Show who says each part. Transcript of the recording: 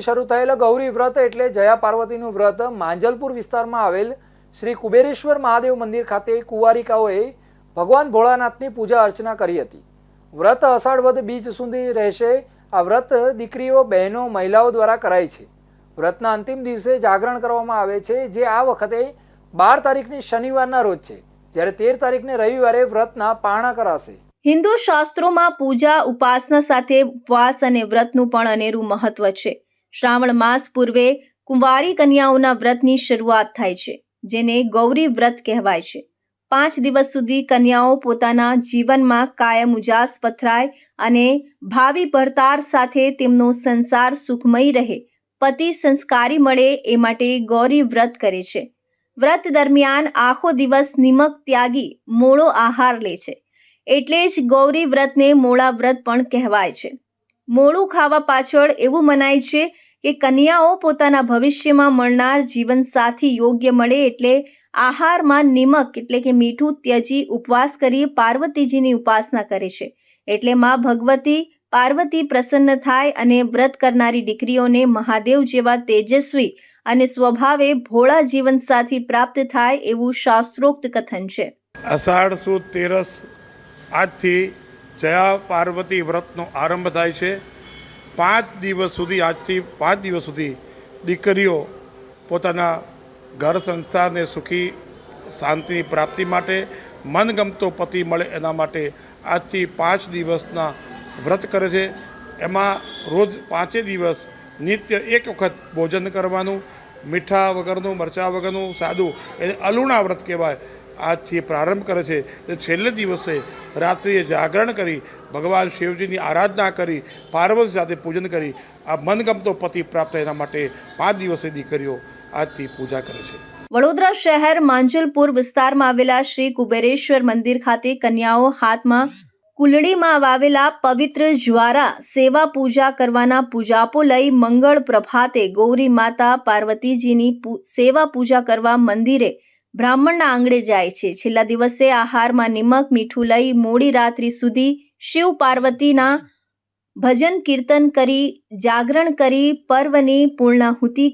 Speaker 1: શરૂ થયેલ ગૌરી વ્રત એટલે જયા પાર્વતીનું વ્રત માંજલપુર વિસ્તારમાં આવેલ શ્રી કુબેરેશ્વર મહાદેવ મંદિર ખાતે કુંવારિકાઓએ ભગવાન ભોળાનાથની પૂજા અર્ચના કરી હતી. વ્રત અષાઢ વદ બીજ સુધી રહેશે. આ વ્રત દીકરીઓ, બહેનો, મહિલાઓ દ્વારા કરાય છે. વ્રતના અંતિમ દિવસે જાગરણ કરવામાં આવે છે, જે આ વખતે બાર તારીખની શનિવારના રોજ છે. જ્યારે તેર તારીખને રવિવારે વ્રતના પારણા કરાશે.
Speaker 2: હિન્દુ શાસ્ત્રોમાં પૂજા, ઉપાસના સાથે ઉપવાસ અને વ્રતનું પણ અનેરું મહત્વ છે. શ્રાવણ માસ પૂર્વે કુંવારી કન્યાઓના વ્રતની શરૂઆત થાય છે, જેને ગૌરી વ્રત કહેવાય છે. પાંચ દિવસ સુધી કન્યાઓ પોતાના જીવનમાં કાયમ ઉજાસ પથરાય અને ભાવિ ભરતાર સાથે તેમનો સંસાર સુખમય રહે, પતિ સંસ્કારી મળે એ માટે ગૌરી વ્રત કરે છે. વ્રત દરમિયાન આખો દિવસ નિમક ત્યાગી મોળો આહાર લે છે. એટલે જ ગૌરી વ્રતને મોળા વ્રત પણ કહેવાય છે. મોળું ખાવા પાછળ એવું મનાય છે કે કન્યાઓ પોતાના ભવિષ્યમાં મળનાર જીવનસાથી યોગ્ય મળે એટલે આહારમાં નિમક એટલે કે મીઠું, ત્યજી, ઉપવાસ કરી પાર્વતીજીની ઉપાસના કરે છે. એટલે મા ભગવતી પાર્વતી પ્રસન્ન થાય અને વ્રત કરનારી દીકરીઓને મહાદેવ જેવા તેજસ્વી અને સ્વભાવે ભોળા જીવનસાથી પ્રાપ્ત થાય એવું શાસ્ત્રોક્ત કથન છે.
Speaker 3: અષાઢ સુદ તેરસ આજથી જયા પાર્વતી વ્રતનો આરંભ થાય છે. પાંચ દિવસ સુધી આજથી પાંચ દિવસ સુધી દીકરીઓ પોતાના ઘર સંસારને સુખી, શાંતિની પ્રાપ્તિ માટે, મનગમતો પતિ મળે એના માટે આજથી પાંચ દિવસના વ્રત કરે છે. એમાં રોજ પાંચે દિવસ નિત્ય એક વખત ભોજન કરવાનું, મીઠા વગરનું, મરચાં વગરનું, સાદું, એને અલુણા વ્રત કહેવાય. આજથી પ્રારંભ કરે છે છેલ્લે દિવસે રાત્રિએ જાગરણ કરી, ભગવાન શિવજીની આરાધના કરી, પાર્વતી સાથે પૂજન કરી, આ મનગમતો પતિ પ્રાપ્ત એના માટે પાંચ દિવસે દીકરીઓ આજથી પૂજા કરે છે.
Speaker 2: વડોદરા શહેર માંજલપુર વિસ્તારમાં આવેલા શ્રી કુબેરેશ્વર મંદિર ખાતે કન્યાઓ હાથમાં કુલડીમાં વાવેલા પવિત્ર જ્વારા સેવા પૂજા કરવાના પૂજાપો લઈ મંગળ પ્રભાતે ગૌરી માતા પાર્વતીજીની સેવા પૂજા કરવા મંદિરે બ્રાહ્મણના આંગણે જાય છે. છેલ્લા દિવસે આહારમાં નિમક, મીઠું લઈ મોડી રાત્રિ સુધી શિવ પાર્વતીના ભજન કીર્તન કરી, જાગરણ કરી, પર્વની પૂર્ણાહુતિ